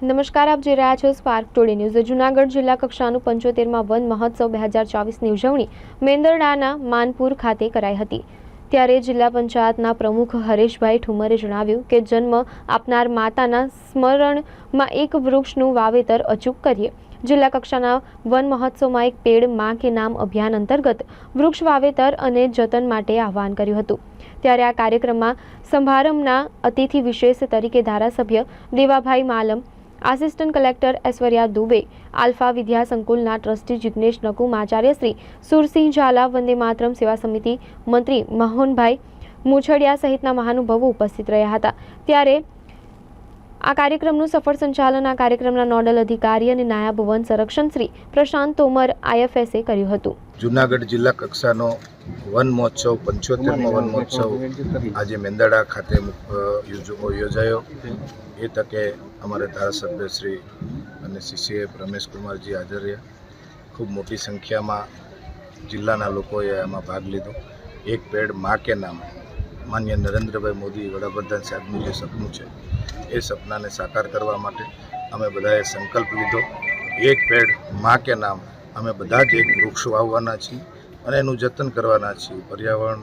નમસ્કાર, આપ જોઈ રહ્યા છો સ્પાર્ક ટુડે ન્યૂઝ જૂનાગઢ જિલ્લા કક્ષાનું પંચોતેરમાં વન મહોત્સવ બે હજાર ચોવીસની ઉજવણી મેંદરડાના માનપુર ખાતે કરાઈ હતી. ત્યારે જિલ્લા પંચાયતના પ્રમુખ હરેશભાઈ ઠુમરે જણાવ્યું કે જન્મ આપનાર માતાના સ્મરણમાં એક વૃક્ષનું વાવેતર અચૂક કરીએ. જિલ્લા કક્ષાના વન મહોત્સવમાં એક પેડમાં કે નામ અભિયાન અંતર્ગત વૃક્ષ વાવેતર અને જતન માટે આહવાન કર્યું હતું. ત્યારે આ કાર્યક્રમમાં સંભારંભના અતિથિ વિશેષ તરીકે ધારાસભ્ય Devabhai Malam assistant collector Aishwarya Dubey, alpha Vidya સંકુલના trustee Jignesh Nakum, આચાર્ય શ્રી સુરસિંહ ઝાલા, વંદે માતરમ સેવા સમિતિ મંત્રી મોહનભાઈ મુછડિયા સહિતના મહાનુભાવો ઉપસ્થિત રહ્યા હતા. ત્યારે આ કાર્યક્રમનું સફળ સંચાલન આ કાર્યક્રમના નોડલ અધિકારી અને નાયબ વન સંરક્ષણ શ્રી પ્રશાંત તોમર આઈએફએસએ કર્યું હતું. જુનાગઢ જિલ્લા કક્ષાનો વન મહોત્સવ, પંચોતેરમો વન મહોત્સવ આજે મેંદાડા ખાતે યોજાયો. એ તકે અમારા ધારાસભ્ય શ્રી અને સીસીએફ રમેશકુમારજી હાજર રહ્યા. ખૂબ મોટી સંખ્યામાં જિલ્લાના લોકોએ આમાં ભાગ લીધો. એક પેડ મા કે નામ. માન્ય નરેન્દ્રભાઈ મોદી વડાપ્રધાન સાહેબનું જે સપનું છે, એ સપનાને સાકાર કરવા માટે અમે બધાએ સંકલ્પ લીધો. એક પેડમાં કે નામ, અમે બધા જ એક વૃક્ષ વાવવાના છીએ અને એનું જતન કરવાના છીએ. પર્યાવરણ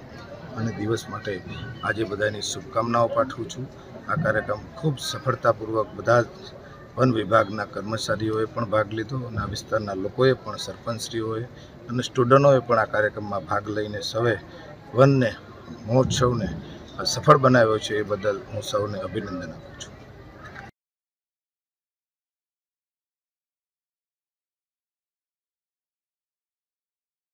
અને દિવસ માટે આજે બધાની શુભકામનાઓ પાઠવું છું. આ કાર્યક્રમ ખૂબ સફળતાપૂર્વક બધા જ વન વિભાગના કર્મચારીઓએ પણ ભાગ લીધો અને આ વિસ્તારના લોકોએ પણ સરપંચશ્રીઓએ અને સ્ટુડન્ટોએ પણ આ કાર્યક્રમમાં ભાગ લઈને સૌએ વનને મહોત્સવને સફળ બનાવ્યો છે એ બદલ હું સૌને અભિનંદન આપું છું.